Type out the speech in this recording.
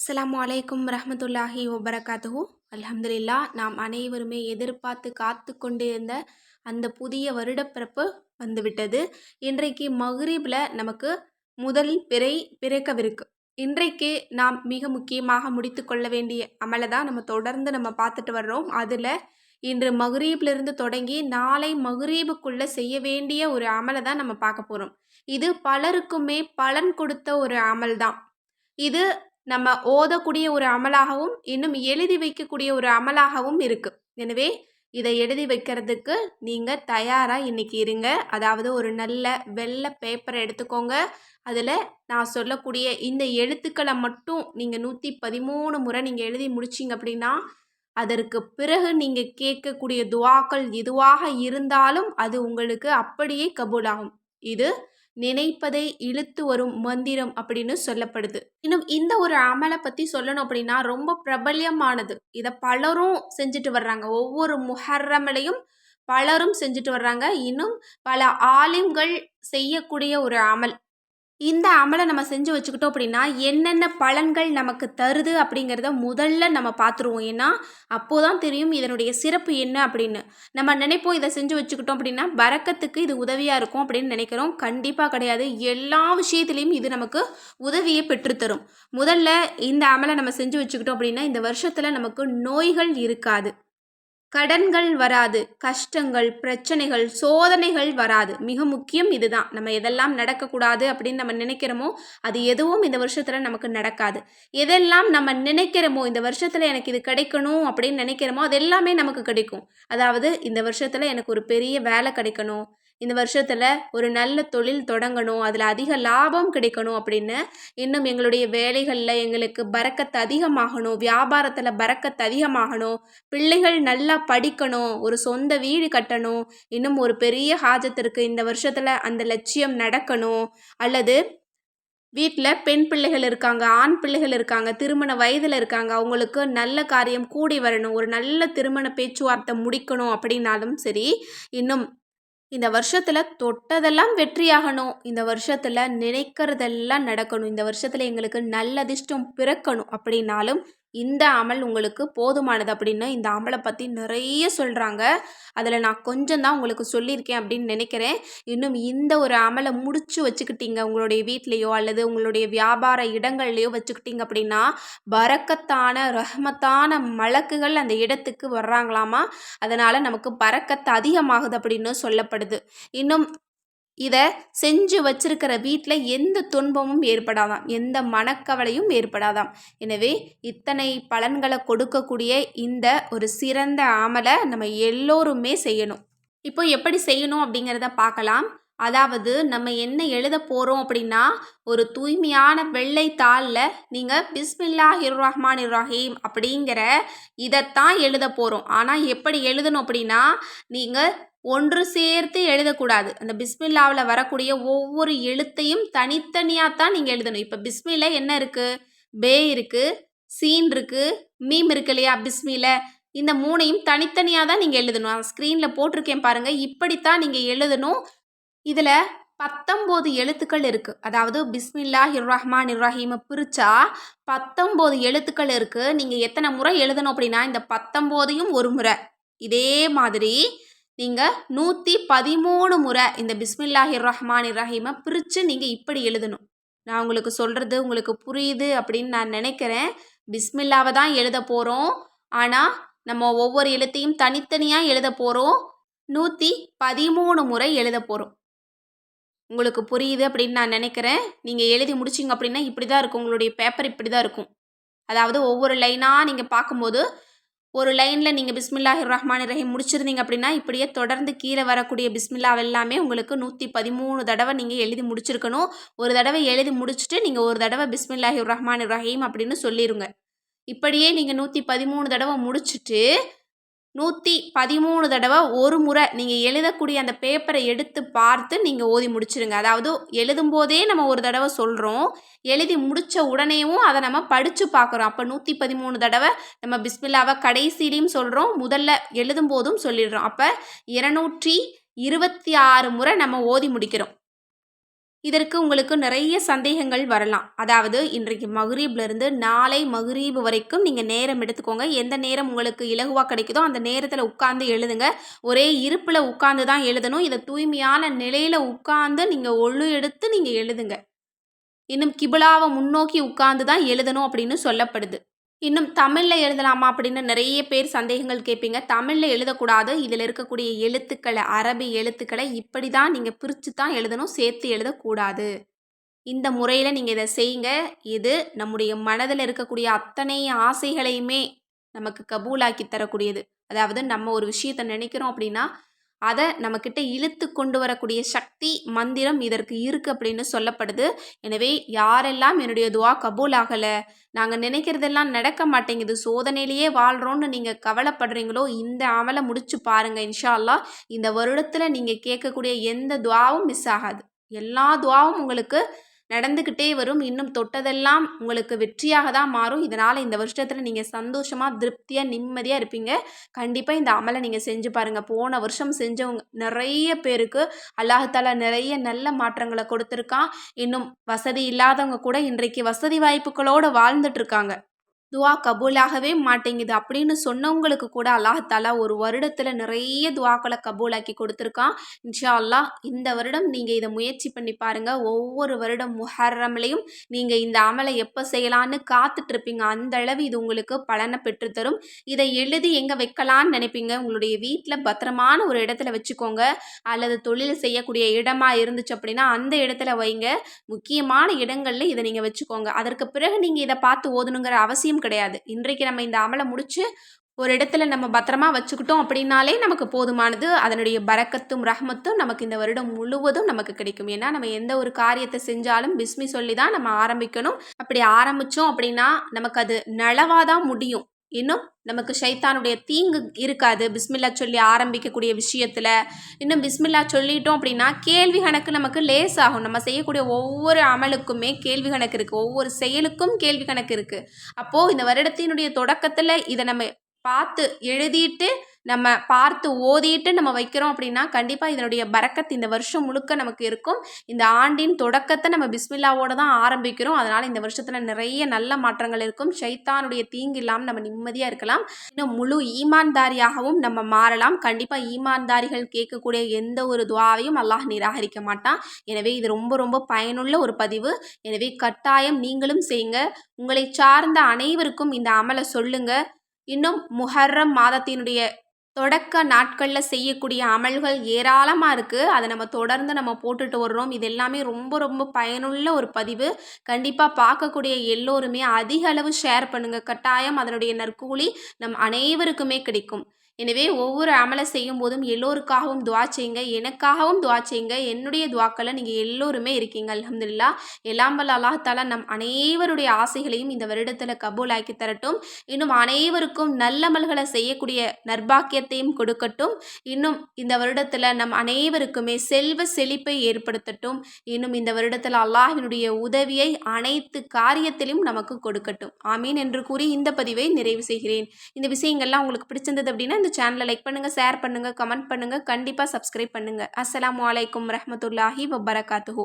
அஸ்லாம் வலைக்கும் ரஹமத்துல்லாஹி வபரகாத்துஹு. அலமதுல்லா நாம் அனைவருமே எதிர்பார்த்து காத்து கொண்டிருந்த அந்த புதிய வருடப்பிறப்பு வந்துவிட்டது. இன்றைக்கு மஹ்ரீபில் நமக்கு முதல் பிறை பிறக்கவிருக்கு. இன்றைக்கு நாம் மிக முக்கியமாக முடித்து கொள்ள வேண்டிய அமலை தான் நம்ம தொடர்ந்து நம்ம பார்த்துட்டு வர்றோம். அதில் இன்று மஹ்ரீப்லேருந்து தொடங்கி நாளை மஹ்ரீபுக்குள்ளே செய்ய வேண்டிய ஒரு அமலை தான் நம்ம பார்க்க போகிறோம் இது பலருக்குமே பலன் கொடுத்த ஒரு அமல் தான். இது நம்ம ஓதக்கூடிய ஒரு அமலாகவும் இன்னும் எழுதி வைக்கக்கூடிய ஒரு அமலாகவும் இருக்குது எனவே இதை எழுதி வைக்கிறதுக்கு நீங்கள் தயாராக இன்றைக்கி இருங்க. அதாவது ஒரு நல்ல வெள்ளை பேப்பரை எடுத்துக்கோங்க. அதில் நான் சொல்லக்கூடிய இந்த எழுத்துக்களை மட்டும் நீங்கள் நூற்றி பதிமூணு முறை நீங்கள் எழுதி முடிச்சிங்க அப்படின்னா அதற்கு பிறகு நீங்கள் கேட்கக்கூடிய துவாக்கள் எதுவாக இருந்தாலும் அது உங்களுக்கு அப்படியே கபூலாகும். இது நினைப்பதை இழுத்து வரும் மந்திரம் அப்படின்னு சொல்லப்படுது. இன்னும் இந்த ஒரு அமலை பற்றி சொல்லணும் அப்படின்னா ரொம்ப பிரபல்யமானது. இதை பலரும் செஞ்சுட்டு வர்றாங்க. ஒவ்வொரு முஹர்ரமலையும் பலரும் செஞ்சுட்டு வர்றாங்க. இன்னும் பல ஆலிம்கள் செய்யக்கூடிய ஒரு அமல். இந்த அமலை நம்ம செஞ்சு வச்சுக்கிட்டோம் அப்படின்னா என்னென்ன பலன்கள் நமக்கு தருது அப்படிங்கிறத முதல்ல நம்ம பார்த்துருவோம். ஏன்னா அப்போது தான் தெரியும் இதனுடைய சிறப்பு என்ன அப்படின்னு. நம்ம நினைப்போம் இதை செஞ்சு வச்சுக்கிட்டோம் அப்படின்னா பறக்கத்துக்கு இது உதவியாக இருக்கும் அப்படின்னு நினைக்கிறோம். கண்டிப்பாக கிடையாது. எல்லா விஷயத்துலேயும் இது நமக்கு உதவியை பெற்றுத்தரும். முதல்ல இந்த அமலை நம்ம செஞ்சு வச்சுக்கிட்டோம் அப்படின்னா இந்த வருஷத்தில் நமக்கு நோய்கள் இருக்காது. கடன்கள் வராது கஷ்டங்கள் பிரச்சனைகள் சோதனைகள் வராது. மிக முக்கியம் இதுதான். நம்ம எதெல்லாம் நடக்கக்கூடாது அப்படின்னு நம்ம நினைக்கிறோமோ அது எதுவும் இந்த வருஷத்தில் நமக்கு நடக்காது. எதெல்லாம் நம்ம நினைக்கிறோமோ இந்த வருஷத்தில் எனக்கு இது கிடைக்கணும் அப்படின்னு நினைக்கிறோமோ அது எல்லாமே நமக்கு கிடைக்கும். அதாவது இந்த வருஷத்தில் எனக்கு ஒரு பெரிய வேலை கிடைக்கணும். இந்த வருஷத்தில் ஒரு நல்ல தொழில் தொடங்கணும் அதில் அதிக லாபம் கிடைக்கணும் அப்படின்னு இன்னும் எங்களுடைய வேலைகளில் எங்களுக்கு பறக்கத்து அதிகமாகணும் வியாபாரத்தில் பறக்கத்து அதிகமாகணும் பிள்ளைகள் நல்லா படிக்கணும் ஒரு சொந்த வீடு கட்டணும் இன்னும் ஒரு பெரிய ஹாஜத்திற்கு இந்த வருஷத்தில் அந்த லட்சியம் நடக்கணும். அல்லது வீட்டில் பெண் பிள்ளைகள் இருக்காங்க ஆண் பிள்ளைகள் இருக்காங்க திருமண வயதில் இருக்காங்க அவங்களுக்கு நல்ல காரியம் கூடி வரணும் ஒரு நல்ல திருமண பேச்சுவார்த்தை முடிக்கணும் அப்படின்னாலும் சரி இன்னும் இந்த வருஷத்தில் தொட்டதெல்லாம் வெற்றியாகணும். இந்த வருஷத்தில் நினைக்கிறதெல்லாம் நடக்கணும். இந்த வருஷத்தில் எங்களுக்கு நல்ல அதிர்ஷ்டம் பிறக்கணும் அப்படின்னாலும் இந்த அமல் உங்களுக்கு போதுமானது அப்படின்னு இந்த அமலை பற்றி நிறைய சொல்கிறாங்க அதில் நான் கொஞ்சம் தான் உங்களுக்கு சொல்லியிருக்கேன் அப்படின்னு நினைக்கிறேன். இன்னும் இந்த ஒரு அமலை முடிச்சு வச்சுக்கிட்டீங்க உங்களுடைய வீட்லேயோ அல்லது உங்களுடைய வியாபார இடங்கள்லையோ வச்சுக்கிட்டீங்க அப்படின்னா பறக்கத்தான ரஹமத்தான மலக்குகள் அந்த இடத்துக்கு வர்றாங்களாமா? அதனால் நமக்கு பறக்கத்து அதிகமாகுது அப்படின்னு சொல்லப்படுது. இன்னும் இதை செஞ்சு வச்சிருக்கிற வீட்டில் எந்த துன்பமும் ஏற்படாதாம். எந்த மனக்கவலையும் ஏற்படாதாம். எனவே இத்தனை பலன்களை கொடுக்கக்கூடிய இந்த ஒரு சிறந்த அமலை நம்ம எல்லோருமே செய்யணும். இப்போ எப்படி செய்யணும் அப்படிங்கிறத பார்க்கலாம். அதாவது நம்ம என்ன எழுத போகிறோம் அப்படின்னா ஒரு தூய்மையான வெள்ளை தாளில் நீங்கள் பிஸ்மில்லா இர் ரஹ்மான் இர் ரஹீம் அப்படிங்கிற இதைத்தான் எழுத போகிறோம் ஆனால் எப்படி எழுதணும் அப்படின்னா நீங்கள் ஒன்று சேர்த்து எழுதக்கூடாது. அந்த பிஸ்மில்லாவில் வரக்கூடிய ஒவ்வொரு எழுத்தையும் தனித்தனியாக தான் நீங்கள் எழுதணும். இப்போ பிஸ்மில என்ன இருக்குது பே இருக்குது சீன் இருக்குது மீம் இருக்கு இல்லையா பிஸ்மில? இந்த மூணையும் தனித்தனியாக தான் நீங்கள் எழுதணும் ஸ்க்ரீனில் போட்டிருக்கேன் பாருங்கள் இப்படித்தான் நீங்கள் எழுதணும். இதில் பத்தொம்போது எழுத்துக்கள் இருக்குது அதாவது பிஸ்மில்லா இர்ரஹ்மான் இர்ரஹீமை பிரித்தா பத்தொம்போது எழுத்துக்கள் இருக்குது நீங்கள் எத்தனை முறை எழுதணும் அப்படின்னா இந்த பத்தொம்போதையும் ஒரு முறை. இதே மாதிரி நீங்கள் நூற்றி பதிமூணு முறை இந்த பிஸ்மில்லாஹிர் ரஹ்மான் ரஹீமை பிரித்து நீங்கள் இப்படி எழுதணும். நான் உங்களுக்கு சொல்கிறது உங்களுக்கு புரியுது அப்படின்னு நான் நினைக்கிறேன். பிஸ்மில்லாவை தான் எழுத போகிறோம் ஆனால் நம்ம ஒவ்வொரு எழுத்தையும் தனித்தனியாக எழுத போகிறோம் நூற்றி பதிமூணு முறை எழுத போகிறோம் உங்களுக்கு புரியுது அப்படின்னு நான் நினைக்கிறேன். நீங்கள் எழுதி முடிச்சிங்க அப்படின்னா இப்படி தான் இருக்கும். உங்களுடைய பேப்பர் இப்படி தான் இருக்கும். அதாவது ஒவ்வொரு லைனாக நீங்கள் பார்க்கும்போது ஒரு லைனில் நீங்கள் பிஸ்மில்லாஹி ரஹ்மான் ரஹீம் முடிச்சிருந்தீங்க அப்படின்னா இப்படியே தொடர்ந்து கீழே வரக்கூடிய பிஸ்மில்லா எல்லாமே உங்களுக்கு நூற்றி பதிமூணு தடவை நீங்கள் எழுதி முடிச்சிருக்கணும். ஒரு தடவை எழுதி முடிச்சுட்டு நீங்கள் ஒரு தடவை பிஸ்மில்லாஹி ரஹ்மான் ரஹீம் அப்படின்னு சொல்லிடுங்க இப்படியே நீங்கள் நூற்றி பதிமூணு தடவை முடிச்சுட்டு நூற்றி பதிமூணு தடவை ஒரு முறை நீங்கள் எழுதக்கூடிய அந்த பேப்பரை எடுத்து பார்த்து நீங்கள் ஓதி முடிச்சிருங்க. அதாவது எழுதும்போதே நம்ம ஒரு தடவை சொல்கிறோம் எழுதி முடித்த உடனேவும் அதை நம்ம படித்து பார்க்குறோம். அப்போ நூற்றி பதிமூணு தடவை நம்ம பிஸ்மில்லாவை கடைசிலையும் சொல்கிறோம் முதல்ல எழுதும்போதும் சொல்லிடுறோம். அப்போ இருநூற்றி இருபத்தி ஆறு முறை நம்ம ஓதி முடிக்கிறோம். இதற்கு உங்களுக்கு நிறைய சந்தேகங்கள் வரலாம். அதாவது இன்றைக்கு மகரீப்ல இருந்து நாளை மகரீப் வரைக்கும் நீங்கள் நேரம் எடுத்துக்கோங்க. எந்த நேரம் உங்களுக்கு இலகுவாக கிடைக்குதோ அந்த நேரத்தில் உட்கார்ந்து எழுதுங்க. ஒரே இருப்பில் உட்கார்ந்து தான் எழுதணும். இதை தூய்மையான நிலையில் உட்கார்ந்து நீங்கள் ஒழு எடுத்து நீங்கள் எழுதுங்க. இன்னும் கிபிலாவை முன்னோக்கி உட்கார்ந்து தான் எழுதணும் அப்படின்னு சொல்லப்படுது. இன்னும் தமிழில் எழுதலாமா அப்படின்னு நிறைய பேர் சந்தேகங்கள் கேட்பீங்க. தமிழில் எழுதக்கூடாது. இதில் இருக்கக்கூடிய எழுத்துக்களை அரபி எழுத்துக்களை இப்படி தான் நீங்கள் பிரித்து தான் எழுதணும் சேர்த்து எழுதக்கூடாது. இந்த முறையில் நீங்கள் இதை செய்யுங்க. இது நம்முடைய மனதில் இருக்கக்கூடிய அத்தனை ஆசைகளையுமே நமக்கு கபூலாக்கி தரக்கூடியது. அதாவது நம்ம ஒரு விஷயத்தை நினைக்கிறோம் அப்படின்னா அதை நம்மக்கிட்ட இழுத்து கொண்டு வரக்கூடிய சக்தி மந்திரம் இதற்கு இருக்குது அப்படின்னு சொல்லப்படுது. எனவே யாரெல்லாம் என்னுடைய துவா கபூல் ஆகலை நாங்கள் நினைக்கிறதெல்லாம் நடக்க மாட்டேங்குது சோதனையிலேயே வாழ்கிறோன்னு நீங்கள் கவலைப்படுறீங்களோ இந்த அமலை முடிச்சு பாருங்கள் இன்ஷா அல்லாஹ் இந்த வருடத்தில் நீங்கள் கேட்கக்கூடிய எந்த துவாவும் மிஸ் ஆகாது. எல்லா துவாவும் உங்களுக்கு நடந்துக்கிட்டே வரும். இன்னும் தொட்டதெல்லாம் உங்களுக்கு வெற்றியாக தான் மாறும். இதனால் இந்த வருஷத்தில் நீங்கள் சந்தோஷமாக திருப்தியாக நிம்மதியாக இருப்பீங்க. கண்டிப்பாக இந்த அமலை நீங்கள் செஞ்சு பாருங்கள் போன வருஷம் செஞ்சவங்க நிறைய பேருக்கு அல்லாஹால நிறைய நல்ல மாற்றங்களை கொடுத்துருக்கான். இன்னும் வசதி இல்லாதவங்க கூட இன்றைக்கு வசதி வாய்ப்புகளோடு வாழ்ந்துட்டு இருக்காங்க. துவா கபூலாகவே மாட்டேங்குது அப்படின்னு சொன்னவங்களுக்கு கூட அல்லாஹாலா ஒரு வருடத்தில் நிறைய துவாக்களை கபூலாக்கி கொடுத்துருக்கான். இன்ஷா அல்லாஹ் இந்த வருடம் நீங்கள் இதை முயற்சி பண்ணி பாருங்கள் ஒவ்வொரு வருடம் முஹர்ரம்லையும் நீங்கள் இந்த அமலை எப்போ செய்யலான்னு காத்துட்ருப்பீங்க அந்த அளவு இது உங்களுக்கு பலனை பெற்றுத்தரும். இதை எழுதி எங்கே வைக்கலான்னு நினைப்பீங்க? உங்களுடைய வீட்டில் பத்திரமான ஒரு இடத்துல வச்சுக்கோங்க. அல்லது தொழில் செய்யக்கூடிய இடமா இருந்துச்சு அப்படின்னா அந்த இடத்துல வைங்க. முக்கியமான இடங்களில் இதை நீங்கள் வச்சுக்கோங்க. அதற்கு பிறகு நீங்கள் இதை பார்த்து ஓதணுங்கிற அவசியம் கிடையாது. இன்றைக்கு நம்ம இந்த அமலை முடித்து ஒரு இடத்துல நம்ம பத்திரமா வச்சுக்கிட்டோம் அப்படின்னாலே நமக்கு போதுமானது. அதனுடைய பறக்கத்தும் ரஹமத்தும் நமக்கு இந்த வருடம் முழுவதும் நமக்கு கிடைக்கும். ஏன்னா நம்ம எந்த ஒரு காரியத்தை செஞ்சாலும் பிஸ்மி சொல்லி தான் நம்ம ஆரம்பிக்கணும். அப்படி ஆரம்பித்தோம் அப்படின்னா நமக்கு அது நலவாக தான் முடியும். இன்னும் நமக்கு சைத்தானுடைய தீங்கு இருக்காது. பிஸ்மில்லா சொல்லி ஆரம்பிக்கக்கூடிய விஷயத்தில் இன்னும் பிஸ்மில்லா சொல்லிட்டோம் அப்படின்னா கேள்வி கணக்கு நமக்கு லேஸ் ஆகும் நம்ம செய்யக்கூடிய ஒவ்வொரு அமலுக்குமே கேள்வி கணக்கு இருக்குது ஒவ்வொரு செயலுக்கும் கேள்வி கணக்கு இருக்குது அப்போது இந்த வருடத்தினுடைய தொடக்கத்தில் இதை நம்ம பார்த்து எழுதிட்டு நம்ம பார்த்து ஓதிட்டு நம்ம வைக்கிறோம் அப்படின்னா கண்டிப்பாக இதனுடைய பறக்கத் இந்த வருஷம் முழுக்க நமக்கு இருக்கும். இந்த ஆண்டின் தொடக்கத்தை நம்ம பிஸ்மில்லாவோட தான் ஆரம்பிக்கிறோம். அதனால் இந்த வருஷத்தில் நிறைய நல்ல மாற்றங்கள் இருக்கும். ஷைத்தானுடைய தீங்கு இல்லாமல் நம்ம நிம்மதியாக இருக்கலாம். இன்னும் முழு ஈமான்தாரியாகவும் நம்ம மாறலாம். கண்டிப்பாக ஈமான்தாரிகள் கேட்கக்கூடிய எந்த ஒரு துவாவையும் அல்லாஹ் நிராகரிக்க மாட்டான். எனவே இது ரொம்ப ரொம்ப பயனுள்ள ஒரு பதிவு. எனவே கட்டாயம் நீங்களும் செய்யுங்க. உங்களை சார்ந்த அனைவருக்கும் இந்த அமலை சொல்லுங்கள் இன்னும் முஹர்ரம் மாதத்தினுடைய தொடக்க நாட்களில் செய்யக்கூடிய அமல்கள் ஏராளமாக இருக்குது அதை நம்ம தொடர்ந்து நம்ம போட்டுட்டு வர்றோம். இது எல்லாமே ரொம்ப ரொம்ப பயனுள்ள ஒரு பதிவு. கண்டிப்பாக பார்க்கக்கூடிய எல்லோருமே அதிக அளவு ஷேர் பண்ணுங்கள் கட்டாயம் அதனுடைய நற்கூலி நம் அனைவருக்குமே கிடைக்கும். எனவே ஒவ்வொரு அமலை செய்யும் போதும் எல்லோருக்காகவும் துவா செய்யுங்க எனக்காகவும் துவா செய்யுங்க என்னுடைய துவாக்களை நீங்கள் எல்லோருமே இருக்கீங்க அலமதுல்லா எல்லாம் வல்ல அல்லாஹாலா நம் அனைவருடைய ஆசைகளையும் இந்த வருடத்தில் கபூல் ஆக்கி தரட்டும். இன்னும் அனைவருக்கும் நல்லமல்களை செய்யக்கூடிய நர்பாக்கியத்தையும் கொடுக்கட்டும். இன்னும் இந்த வருடத்தில் நம் அனைவருக்குமே செல்வ செழிப்பை ஏற்படுத்தட்டும். இன்னும் இந்த வருடத்தில் அல்லாஹினுடைய உதவியை அனைத்து காரியத்திலும் நமக்கு கொடுக்கட்டும். ஆமீன் என்று கூறி இந்த பதிவை நிறைவு செய்கிறேன். இந்த விஷயங்கள்லாம் உங்களுக்கு பிடிச்சிருந்தது அப்படின்னா இந்த சேனலை லைக் பண்ணுங்கள் ஷேர் பண்ணுங்கள் கமெண்ட் பண்ணுங்கள் கண்டிப்பாக சப்ஸ்கிரைப் பண்ணுங்கள் அஸ்லாம் வலைக்கம் ரஹமத்துல்லாஹி வபரகாத்துஹூ